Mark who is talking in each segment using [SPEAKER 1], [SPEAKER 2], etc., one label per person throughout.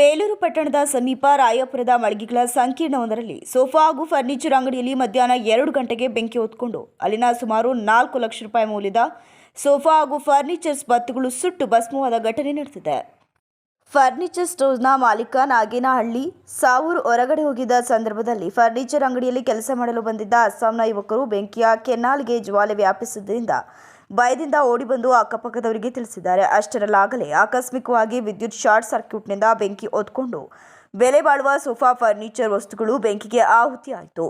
[SPEAKER 1] ಬೇಲೂರು ಪಟ್ಟಣದ ಸಮೀಪ ರಾಯಪುರದ ಮಳಿಗೆಗಳ ಸಂಕೀರ್ಣವೊಂದರಲ್ಲಿ ಸೋಫಾ ಹಾಗೂ ಫರ್ನಿಚರ್ ಅಂಗಡಿಯಲ್ಲಿ ಮಧ್ಯಾಹ್ನ ಎರಡು ಗಂಟೆಗೆ ಬೆಂಕಿ ಹೊತ್ಕೊಂಡು ಅಲ್ಲಿನ ಸುಮಾರು ನಾಲ್ಕು ಲಕ್ಷ ರೂಪಾಯಿ ಮೌಲ್ಯದ ಸೋಫಾ ಹಾಗೂ ಫರ್ನಿಚರ್ಸ್ ಬತ್ತುಗಳು ಸುಟ್ಟು ಭಸ್ಮವಾದ ಘಟನೆ ನಡೆದಿದೆ. ಫರ್ನಿಚರ್ ಸ್ಟೋರ್ನ ಮಾಲೀಕ ನಾಗೇನಹಳ್ಳಿ ಸಾವೂರು ಹೊರಗಡೆ ಹೋಗಿದ್ದ ಸಂದರ್ಭದಲ್ಲಿ ಫರ್ನಿಚರ್ ಅಂಗಡಿಯಲ್ಲಿ ಕೆಲಸ ಮಾಡಲು ಬಂದಿದ್ದ ಅಸ್ಸಾಂನ ಯುವಕರು ಬೆಂಕಿಯ ಕೆನ್ನಾಲ್ಗೆ ಜ್ವಾಲೆ ವ್ಯಾಪಿಸಿದ್ದರಿಂದ ಭಯದಿಂದ ಓಡಿಬಂದು ಅಕ್ಕಪಕ್ಕದವರಿಗೆ ತಿಳಿಸಿದ್ದಾರೆ. ಅಷ್ಟರಲ್ಲಾಗಲೇ ಆಕಸ್ಮಿಕವಾಗಿ ವಿದ್ಯುತ್ ಶಾರ್ಟ್ ಸರ್ಕ್ಯೂಟ್ನಿಂದ ಬೆಂಕಿ ಹೊತ್ಕೊಂಡು ಬೆಲೆ ಬಾಳುವ ಸೋಫಾ, ಫರ್ನಿಚರ್ ವಸ್ತುಗಳು ಬೆಂಕಿಗೆ ಆಹುತಿಯಾಯಿತು.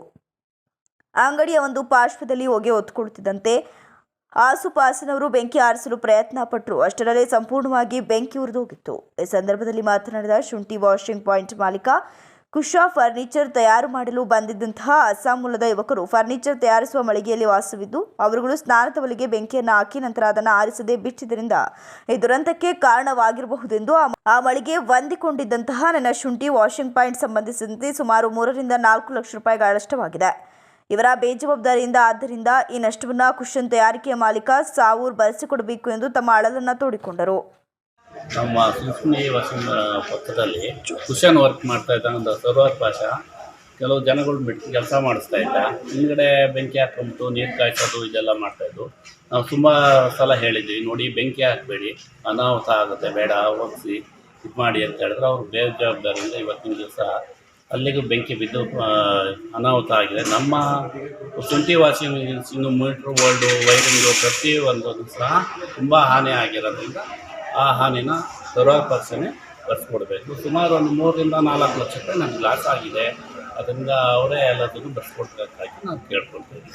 [SPEAKER 1] ಅಂಗಡಿಯ ಒಂದು ಪಾರ್ಶ್ವದಲ್ಲಿ ಹೊಗೆ ಹೊತ್ಕೊಳ್ತಿದ್ದಂತೆ ಆಸುಪಾಸಿನವರು ಬೆಂಕಿ ಆರಿಸಲು ಪ್ರಯತ್ನ ಪಟ್ಟರು ಅಷ್ಟರಲ್ಲೇ ಸಂಪೂರ್ಣವಾಗಿ ಬೆಂಕಿ ಉರಿದೋಗಿತ್ತು. ಈ ಸಂದರ್ಭದಲ್ಲಿ ಮಾತನಾಡಿದ ಶುಂಠಿ ವಾಷಿಂಗ್ ಪಾಯಿಂಟ್ ಮಾಲೀಕ ಕುಶಾ ಫರ್ನಿಚರ್ ತಯಾರು ಮಾಡಲು ಬಂದಿದ್ದಂತಹ ಅಸ್ಸಾಂ ಮೂಲದ ಯುವಕರು ಫರ್ನಿಚರ್ ತಯಾರಿಸುವ ಮಳಿಗೆಯಲ್ಲಿ ವಾಸವಿದ್ದು, ಅವರುಗಳು ಸ್ನಾನದ ಬಳಿಗೆ ಬೆಂಕಿಯನ್ನು ಹಾಕಿ ನಂತರ ಅದನ್ನು ಆರಿಸದೆ ಬಿಟ್ಟಿದ್ದರಿಂದ ಈ ದುರಂತಕ್ಕೆ ಕಾರಣವಾಗಿರಬಹುದೆಂದು ಆ- ಮಳಿಗೆ ಹೊಂದಿಕೊಂಡಿದ್ದಂತಹ ನನ್ನ ಶುಂಠಿ ವಾಷಿಂಗ್ ಪಾಯಿಂಟ್ ಸಂಬಂಧಿಸಿದಂತೆ ಸುಮಾರು ಮೂರರಿಂದ ನಾಲ್ಕು ಲಕ್ಷ ರೂಪಾಯಿಗಳಷ್ಟವಾಗಿದೆ ಇವರ ಬೇಜವಾಬ್ದಾರಿಯಿಂದ ಆದ್ದರಿಂದ ಈ ನಷ್ಟವನ್ನು ಕುಶನ್ ತಯಾರಿಕೆಯ ಮಾಲೀಕ ಸಾವೂರ್ ಭರಿಸಿಕೊಡಬೇಕು ಎಂದು ತಮ್ಮ ಅಳಲನ್ನು ತೋಡಿಕೊಂಡರು.
[SPEAKER 2] ನಮ್ಮ ಸುಶ್ಮಿ ವಾಸಿನ ಪಕ್ಕದಲ್ಲಿ ಕುಶನ್ ವರ್ಕ್ ಮಾಡ್ತಾ ಇದ್ದ ಒಂದು ಸರ್ವರ್ ಪಾಶ ಕೆಲವು ಜನಗಳು ಬಿಟ್ಟು ಕೆಲಸ ಮಾಡಿಸ್ತಾ ಇದ್ದ. ಹಿಂದ್ಗಡೆ ಬೆಂಕಿ ಹಾಕ್ಕೊಂಬಿಟ್ಟು ನೀರು ಕಾಯಿಸೋದು, ಇದೆಲ್ಲ ಮಾಡ್ತಾಯಿದ್ದು ನಾವು ತುಂಬ ಸಲ ಹೇಳಿದ್ವಿ, ನೋಡಿ, ಬೆಂಕಿ ಹಾಕಬೇಡಿ, ಅನಾಹುತ ಆಗುತ್ತೆ, ಬೇಡ ಒಗ್ಸಿ ಇದು ಮಾಡಿ ಅಂತ ಹೇಳಿದ್ರೆ. ಅವ್ರು ಜವಾಬ್ದಾರಿಯಿಂದ ಇವತ್ತಿನ ದಿವಸ ಅಲ್ಲಿಗೂ ಬೆಂಕಿ ಬಿದ್ದು ಅನಾಹುತ ಆಗಿದೆ. ನಮ್ಮ ಶುಂಠಿ ವಾಷಿಂಗ್ ಇನ್ನು ಮೀಟ್ರ್, ವರ್ಲ್ಡು, ವೈರಿಂಗು ಪ್ರತಿಯೊಂದು ಸಹ ತುಂಬ ಹಾನಿ ಆಗಿರೋದ್ರಿಂದ ಆ ಹಾನಿನ ಸರ್ವಪರ್ಸನೆ ಬರ್ಸ್ಕೊಡ್ಬೇಕು. ಸುಮಾರು ಒಂದು ಮೂರರಿಂದ ನಾಲ್ಕು ಲಕ್ಷ ರೂಪಾಯಿ ನನಗೆ ಲಾಸ್ ಆಗಿದೆ. ಅದರಿಂದ ಅವರೇ ಎಲ್ಲದನ್ನು ಬರ್ಸ್ಕೊಡ್ಬೇಕಾಗಿ ನಾನು ಕೇಳ್ಕೊಳ್ತೀನಿ